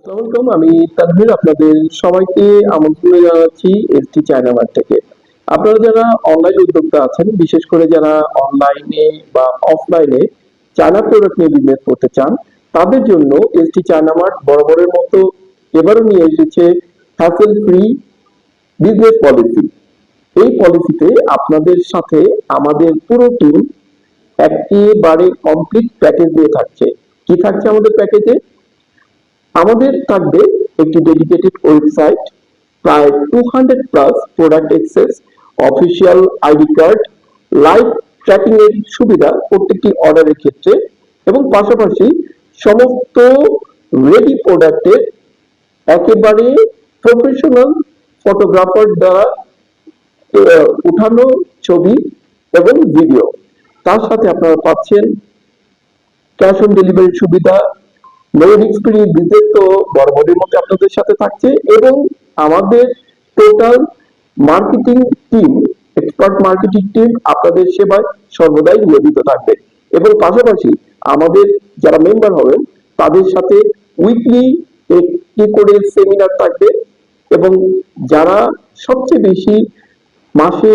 আসসালামু আলাইকুম, আমি তানভীর, আপনাদের সবাইকে আমন্ত্রণ জানাচ্ছি এসটি চায়না থেকে। আপনারা যারা অনলাইন উদ্যোক্তা আছেন, বিশেষ করে যারা অনলাইনে বা অফলাইনে চায়না প্রোডাক্ট নিয়ে বিজনেস করতে চান, তাদের জন্য এসটি চায়না মার্ট বরাবরের মতো এবারও নিয়ে এসেছে হ্যাসেল ফ্রি বিজনেস পলিসি এই পলিসিতে আপনাদের সাথে আমাদের পুরো টিম একেবারে কমপ্লিট প্যাকেজ দিয়ে থাকছে। কি থাকছে আমাদের প্যাকেজে আমাদের থাকবে একটি ডেডিকেটেড ওয়েবসাইট প্রায় two hundred plus product access official ID card live tracking এর সুবিধা প্রত্যেকটি অর্ডারের ক্ষেত্রে এবং পাশাপাশি সমস্ত রেডি প্রোডাক্টের একেবারে প্রফেশনাল ফটোগ্রাফার দ্বারা উঠানো ছবি এবং ভিডিও তার সাথে আপনারা পাচ্ছেন ক্যাশ অন ডেলিভারির সুবিধা লোন এক্সপিরিয়েন্স তো মধ্যে আপনাদের সাথে থাকছে এবং আমাদের total marketing team expert marketing team আপনাদের সেবায় সর্বদাই নিয়োজিত থাকবে। এবং পাশাপাশি আমাদের যারা মেম্বার হবেন, তাদের সাথে উইকলি একটি করে সেমিনার থাকবে এবং যারা সবচেয়ে বেশি মাসে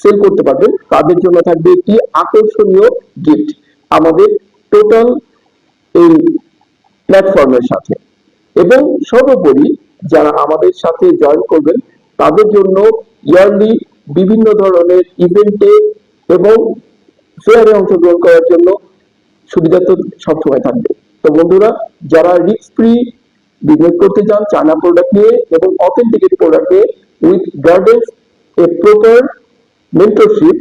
সেল করতে পারবেন, তাদের জন্য থাকবে একটি আকর্ষণীয় গিফট আমাদের টোটাল এই প্ল্যাটফর্মের সাথে। এবং সর্বোপরি যারা আমাদের সাথে জয়েন করবেন, তাদের জন্য ইয়ারলি বিভিন্ন ধরনের ইভেন্টে এবং ফেয়ারে অংশগ্রহণ করার জন্য সুবিধা তো সবসময় থাকবে। তো বন্ধুরা, যারা রিস্ক ফ্রি বিজনেস করতে চান চায়না প্রোডাক্ট নিয়ে এবং অথেন্টিকেট প্রোডাক্ট নিয়ে with gardens a proper mentorship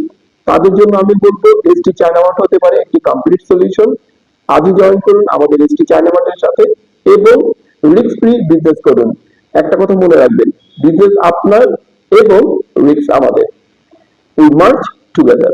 তাদের জন্য আমি বলব এসটি চায়না মার্ট হতে পারে, একটি কমপ্লিট সলিউশন আজই জয়েন করুন আমাদের এসটি চায়না মার্টের সাথে এবং রিস্ক ফ্রি বিজনেস করুন। একটা কথা মনে রাখবেন বিজনেস আপনার এবং রিস্ক আমাদের। We March together